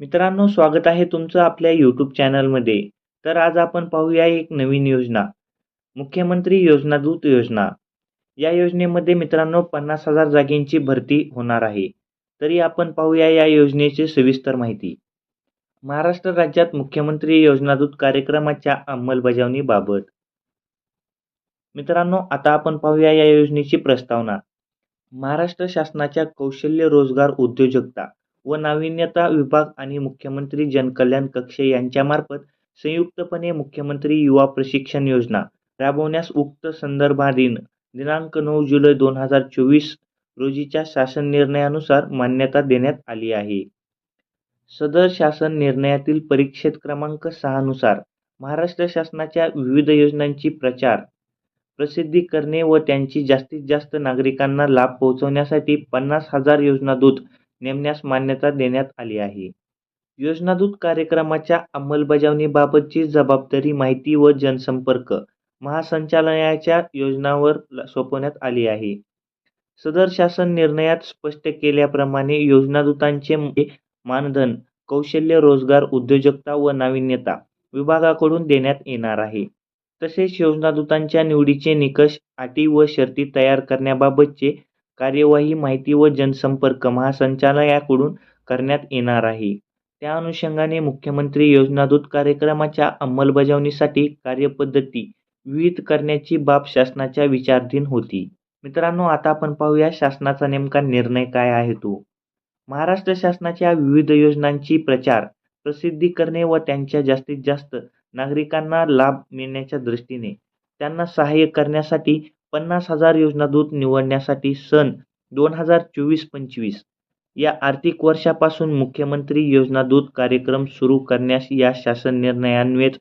मित्रांनो स्वागत आहे तुमचं आपल्या यूट्यूब चॅनलमध्ये तर आज आपण पाहूया एक नवीन योजना. मुख्यमंत्री योजना दूत योजना. या योजनेमध्ये मित्रांनो पन्नास हजार जागेंची भरती होणार आहे. तरी आपण पाहूया या योजनेची सविस्तर माहिती. महाराष्ट्र राज्यात मुख्यमंत्री योजनादूत कार्यक्रमाच्या अंमलबजावणीबाबत मित्रांनो आता आपण पाहूया या योजनेची प्रस्तावना. महाराष्ट्र शासनाच्या कौशल्य रोजगार उद्योजकता. व नाविन्यता विभाग आणि मुख्यमंत्री जनकल्याण कक्ष यांच्यामार्फत संयुक्तपणे मुख्यमंत्री युवा प्रशिक्षण योजना राबवण्यास उक्त संदर्भाधीन दिनांक नऊ जुलै दोन हजार चोवीस रोजीच्या शासन निर्णयानुसार मान्यता देण्यात आली आहे. सदर शासन निर्णयातील परीक्षेत क्रमांक सहानुसार महाराष्ट्र शासनाच्या विविध योजनांची प्रचार प्रसिद्धी करणे व त्यांची जास्तीत जास्त नागरिकांना लाभ पोहोचवण्यासाठी पन्नास हजार योजनादूत नेमण्यास मान्यता देण्यात आली आहे. योजनादूत कार्यक्रमाच्या अंमलबजावणीबाबतची जबाबदारी माहिती व जनसंपर्क महासंचालनालयाच्या योजनावर सोपवण्यात आली आहे. सदर शासन निर्णयात स्पष्ट केल्याप्रमाणे योजनादूतांचे मानधन कौशल्य रोजगार उद्योजकता व नाविन्यता विभागाकडून देण्यात येणार आहे. तसेच योजनादूतांच्या निवडीचे निकष अटी व शर्ती तयार करण्याबाबतचे कार्यवाही माहिती व जनसंपर्क महासंचालयाकडून करण्यात येणार आहे. त्या अनुषंगाने मुख्यमंत्री योजनादूत कार्यक्रमाच्या अंमलबजावणीसाठी कार्यपद्धती विहित करण्याची बाब शासनाच्या विचाराधीन होती. मित्रांनो आता आपण पाहूया शासनाचा नेमका निर्णय काय आहे तो. महाराष्ट्र शासनाच्या विविध योजनांची प्रचार प्रसिद्धी करणे व त्यांच्या जास्तीत जास्त नागरिकांना लाभ मिळण्याच्या दृष्टीने त्यांना सहाय्य करण्यासाठी पन्नास हजार योजनादूत निवडण्यासाठी सन दोन हजार चोवीस पंचवीस. या आर्थिक वर्षापासून मुख्यमंत्री योजनादूत कार्यक्रम सुरू करण्यास या शासन निर्णयान्वेच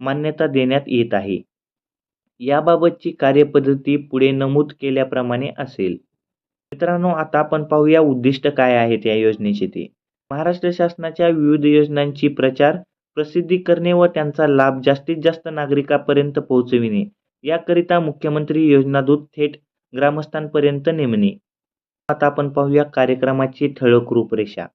मान्यता देण्यात येत आहे. याबाबतची कार्यपद्धती पुढे नमूद केल्याप्रमाणे असेल. मित्रांनो आता आपण पाहूया उद्दिष्ट काय आहेत या योजनेचे ते. महाराष्ट्र शासनाच्या विविध योजनांची प्रचार प्रसिद्धी करणे व त्यांचा लाभ जास्तीत जास्त नागरिकांपर्यंत पोहोचविणे. याकरिता मुख्यमंत्री योजनादूत थेट ग्रामस्थांपर्यंत नेमणे. आता आपण पाहूया कार्यक्रमाची ठळक रूपरेषा.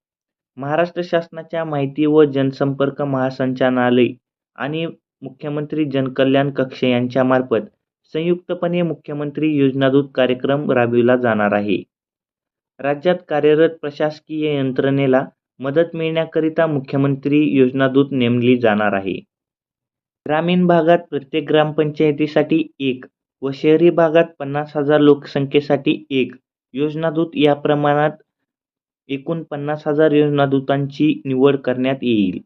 महाराष्ट्र शासनाच्या माहिती व जनसंपर्क महासंचालनालय आणि मुख्यमंत्री जनकल्याण कक्ष यांच्यामार्फत संयुक्तपणे मुख्यमंत्री योजनादूत कार्यक्रम राबविला जाणार आहे. राज्यात कार्यरत प्रशासकीय यंत्रणेला मदत मिळण्याकरिता मुख्यमंत्री योजनादूत नेमली जाणार आहे. ग्रामीण भागात प्रत्येक ग्रामपंचायतीसाठी एक व शहरी भागात पन्नास हजार लोकसंख्येसाठी एक योजनादूत या प्रमाणात एकूण पन्नास हजार योजनादूतांची निवड करण्यात येईल.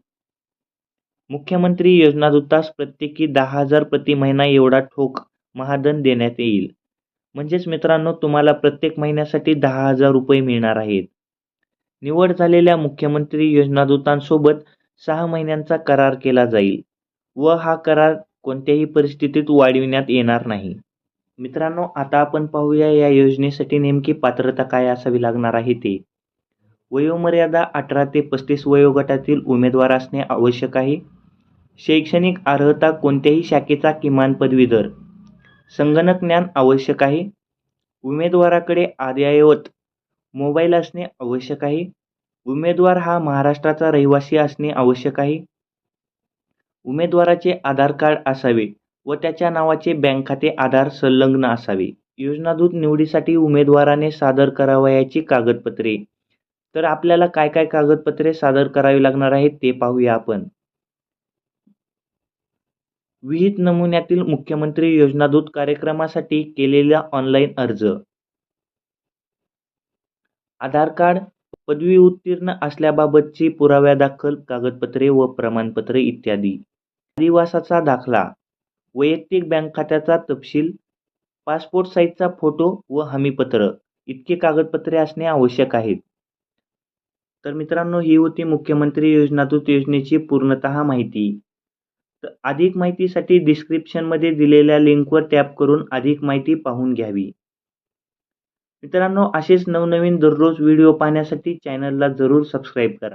मुख्यमंत्री योजनादूतास प्रत्येकी दहा हजार प्रति महिना एवढा ठोक महाधन देण्यात येईल. म्हणजेच मित्रांनो तुम्हाला प्रत्येक महिन्यासाठी दहा हजार रुपये मिळणार आहेत. निवड झालेल्या मुख्यमंत्री योजनादूतांसोबत सहा महिन्यांचा करार केला जाईल. व हा करार कोणत्याही परिस्थितीत वाढविण्यात येणार नाही. मित्रांनो आता आपण पाहूया या योजनेसाठी नेमकी पात्रता काय असावी लागणार आहे ते. वयोमर्यादा अठरा ते पस्तीस वयोगटातील उमेदवार असणे आवश्यक आहे. शैक्षणिक अर्हता कोणत्याही शाखेचा किमान पदवीधर संगणक ज्ञान आवश्यक आहे. उमेदवाराकडे अद्ययावत मोबाईल असणे आवश्यक आहे. उमेदवार हा महाराष्ट्राचा रहिवासी असणे आवश्यक आहे. उमेदवाराचे आधार कार्ड असावे व त्याच्या नावाचे बँक खाते आधार संलग्न असावे. योजनादूत निवडीसाठी उमेदवाराने सादर करावयाची कागदपत्रे. तर आपल्याला काय काय कागदपत्रे सादर करावी लागणार आहेत ते पाहूया आपण. विहित नमुन्यातील मुख्यमंत्री योजनादूत कार्यक्रमासाठी केलेला ऑनलाईन अर्ज. आधार कार्ड पदवी उत्तीर्ण असल्याबाबतची पुराव्यादाखल कागदपत्रे व प्रमाणपत्रे इत्यादी. निवासाचा दाखला वैयक्तिक बँक खात्याचा तपशील पासपोर्ट साईजचा फोटो व हमीपत्र इतके कागदपत्रे असणे आवश्यक आहेत. तर मित्रांनो ही होती मुख्यमंत्री योजनातूत योजनेची पूर्णतः माहिती. तर अधिक माहितीसाठी डिस्क्रिप्शनमध्ये दिलेल्या लिंकवर टॅप करून अधिक माहिती पाहून घ्यावी. मित्रांनो असेच नवनवीन दररोज व्हिडिओ पाहण्यासाठी चॅनलला जरूर सबस्क्राईब करा.